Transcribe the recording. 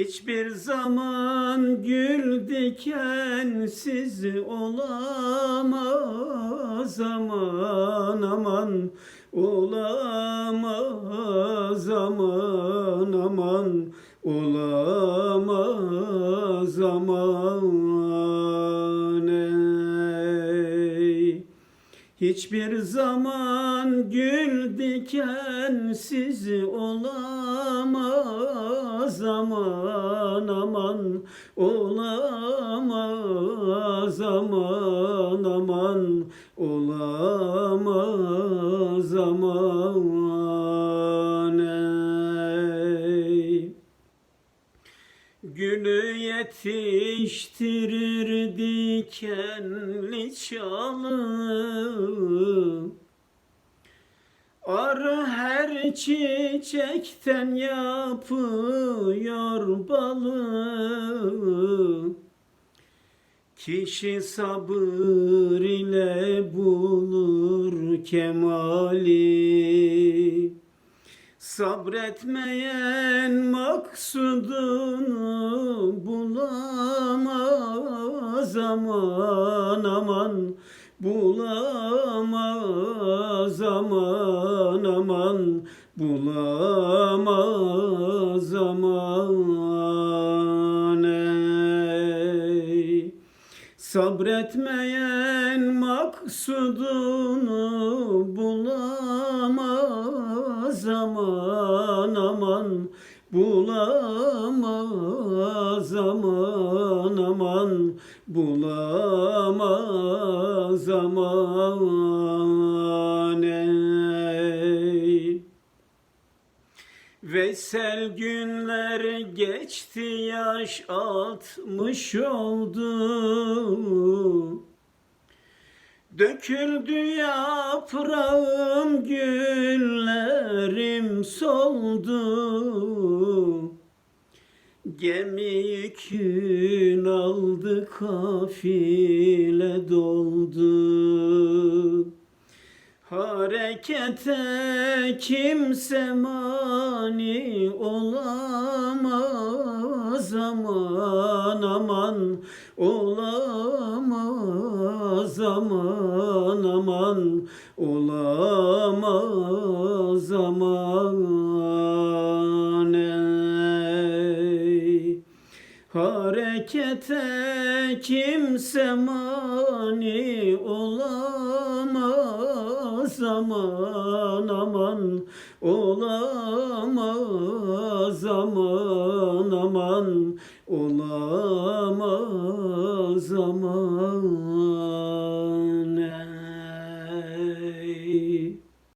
Hiçbir zaman gül dikensiz olamaz. Aman aman Olamaz. Aman aman Olamaz. Aman ey. Hiçbir zaman gül dikensiz olamaz aman aman olamaz aman aman olamaz aman ey. Gülü yetiştirir dikenli çalı Arı her çiçekten yapıyor balı. Kişi sabır ile bulur kemali. Sabretmeyen maksudunu bulamaz. Aman aman Bulamaz aman aman Bulamaz aman ey. Sabretmeyen maksudunu bulamaz aman aman Bulamaz aman aman Bulamaz aman Veysel günler geçti yaş altmış oldu. Döküldü yaprağım güllerim soldu. Gemi yükün aldı kafile doldu Harekete kimse mani olamaz. Aman aman olamaz. Aman aman olamaz. Aman ey. Harekete kimse mani olamaz olamaz aman olamaz aman aman olamaz aman